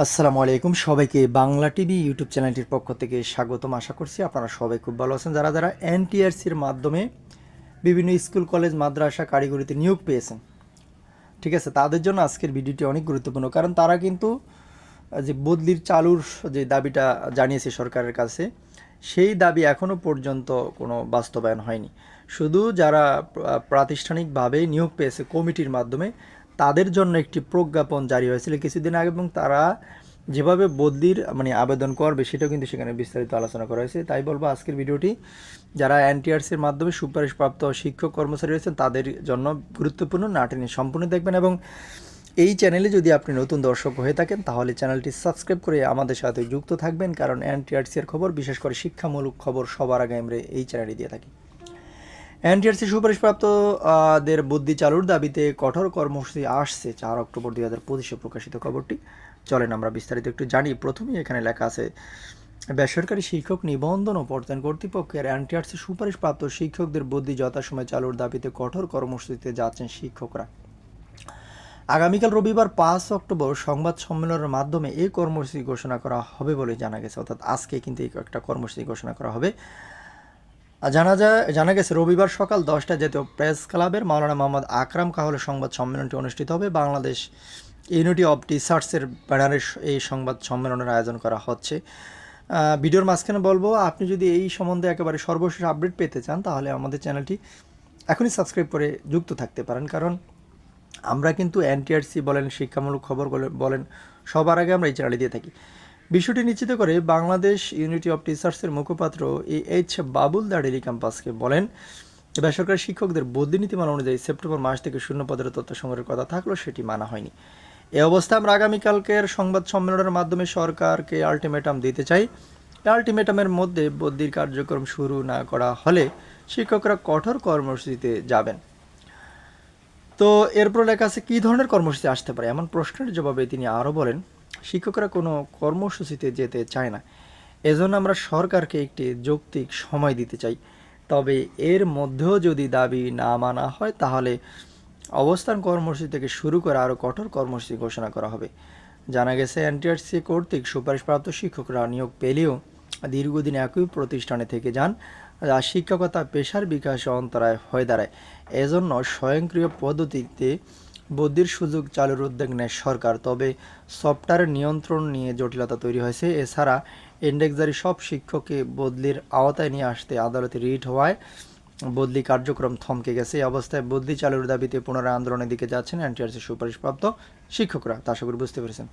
আসসালামু আলাইকুম। সবাইকে বাংলা টিভি ইউটিউব চ্যানেলটির পক্ষ থেকে স্বাগতম। আশা করছি আপনারা সবাই খুব ভালো আছেন। যারা যারা এনটিআরসির মাধ্যমে বিভিন্ন স্কুল, কলেজ, মাদ্রাসা কারিগরিতে নিয়োগ পেয়েছেন, ঠিক আছে, তাদের জন্য আজকের ভিডিওটি অনেক গুরুত্বপূর্ণ। কারণ তারা কিন্তু যে বদলির চালুর যে দাবিটা জানিয়েছে সরকারের কাছে, সেই দাবি এখনও পর্যন্ত কোনো বাস্তবায়ন হয়নি। শুধু যারা প্রাতিষ্ঠানিকভাবে নিয়োগ পেয়েছে কমিটির মাধ্যমে তাদের জন্য একটি প্রজ্ঞাপন জারি হয়েছিল কিছুদিন আগে এবং তারা যেভাবে বদলির মানে আবেদন করবে সেটাও কিন্তু সেখানে বিস্তারিত আলোচনা করা হয়েছে। তাই বলব আজকের ভিডিওটি, যারা এনটিআরসির মাধ্যমে সুপারিশপ্রাপ্ত শিক্ষক কর্মচারী রয়েছেন, তাদের জন্য গুরুত্বপূর্ণ নাটিনি সম্পূর্ণ দেখবেন এবং এই চ্যানেলে যদি আপনি নতুন দর্শক হয়ে থাকেন, তাহলে চ্যানেলটি সাবস্ক্রাইব করে আমাদের সাথে যুক্ত থাকবেন, কারণ এনটিআরসি এর খবর, বিশেষ করে শিক্ষামূলক খবর সবার আগে আমরা এই চ্যানেলে দিয়ে থাকি। এনটিআরসি সুপারিশপ্রাপ্ত আহ, দের বুদ্ধি চালুর দাবিতে কঠোর কর্মসূচি আসছে চার অক্টোবর দুই হাজার পঁচিশে প্রকাশিত খবরটি। চলেন আমরা বিস্তারিত একটু জানি। প্রথমেই এখানে লেখা আছে বেসরকারি শিক্ষক নিবন্ধন ও প্রত্যয়ন কর্তৃপক্ষের এনটিআরসি সুপারিশপ্রাপ্ত শিক্ষকদের বুদ্ধি যথাসময় চালুর দাবিতে কঠোর কর্মসূচিতে যাচ্ছেন শিক্ষকরা। আগামীকাল রবিবার পাঁচ অক্টোবর সংবাদ সম্মেলনের মাধ্যমে এই কর্মসূচি ঘোষণা করা হবে বলে জানা গেছে। অর্থাৎ আজকে কিন্তু একটা কর্মসূচি ঘোষণা করা হবে। জানা যায়, জানা গেছে রবিবার সকাল দশটায় জাতীয় প্রেস ক্লাবের মাওলানা মোহাম্মদ আকরাম কাহলের সংবাদ সম্মেলনটি অনুষ্ঠিত হবে। বাংলাদেশ ইউনিটি অফ টিচার্সের ব্যানারে এই সংবাদ সম্মেলনের আয়োজন করা হচ্ছে। ভিডিওর মাঝখানে বলব, আপনি যদি এই সম্বন্ধে একেবারে সর্বশেষ আপডেট পেতে চান, তাহলে আমাদের চ্যানেলটি এখনই সাবস্ক্রাইব করে যুক্ত থাকতে পারেন। কারণ আমরা কিন্তু এনটিআরসি বলেন, শিক্ষামূলক খবর বলে- বলেন, সবার আগে আমরা এই চ্যানেলে দিয়ে থাকি। বিষয়টি নিশ্চিত করে বাংলাদেশ ইউনিটি অফ টিচার্সের মুখপাত্র এ এইচ বাবুল দাড়িলি ক্যাম্পাসকে বলেন, বেসরকারি শিক্ষকদের বদলি নীতিমালা অনুযায়ী সেপ্টেম্বর মাস থেকে শূন্য পদের তথ্য সংগ্রহের কথা থাকলেও সেটি মানা হয়নি। এ অবস্থায় আমরা আগামীকালকের সংবাদ সম্মেলনের মাধ্যমে সরকারকে আলটিমেটাম দিতে চাই। আলটিমেটামের মধ্যে বদলির কার্যক্রম শুরু না করা হলে শিক্ষকরা কঠোর কর্মসূচিতে যাবেন। তো এরপর লেখা আছে, কী ধরনের কর্মসূচি আসতে পারে? এমন প্রশ্নের জবাবে তিনি আরও বলেন শিক্ষকরা কোনো কর্মসূচিতে যেতে চায় না। এজন্য আমরা সরকারকে একটি যৌক্তিক সময় দিতে চাই। তবে এর মধ্যেও যদি দাবি না মানা হয়, তাহলে অবস্থান কর্মসূচি থেকে শুরু করে আরও কঠোর কর্মসূচি ঘোষণা করা হবে। জানা গেছে, এনটিআরসি কর্তৃক সুপারিশপ্রাপ্ত শিক্ষকরা নিয়োগ পেলেও দীর্ঘদিন একই প্রতিষ্ঠানে থেকে যান যা শিক্ষকতা পেশার বিকাশে অন্তরায় হয়ে দাঁড়ায়। এজন্য স্বয়ংক্রিয় পদ্ধতিতে বদলির সুযোগ চালুর উদ্যোগ নেয় সরকার, তবে সফটওয়্যার নিয়ন্ত্রণ নিয়ে জটিলতা তৈরি হয়েছে। এছাড়া ইন্ডেক্সজারি সব শিক্ষককে বদলির আওতায় নিয়ে আসতে আদালতে রিট হওয়ায় বদলি কার্যক্রম থমকে গেছে। এই অবস্থায় বদলি চালুর দাবিতে পুনরায় আন্দোলনের দিকে যাচ্ছেন এনটিআরসি সুপারিশপ্রাপ্ত শিক্ষকরা। তা আশা করি বুঝতে পেরেছেন।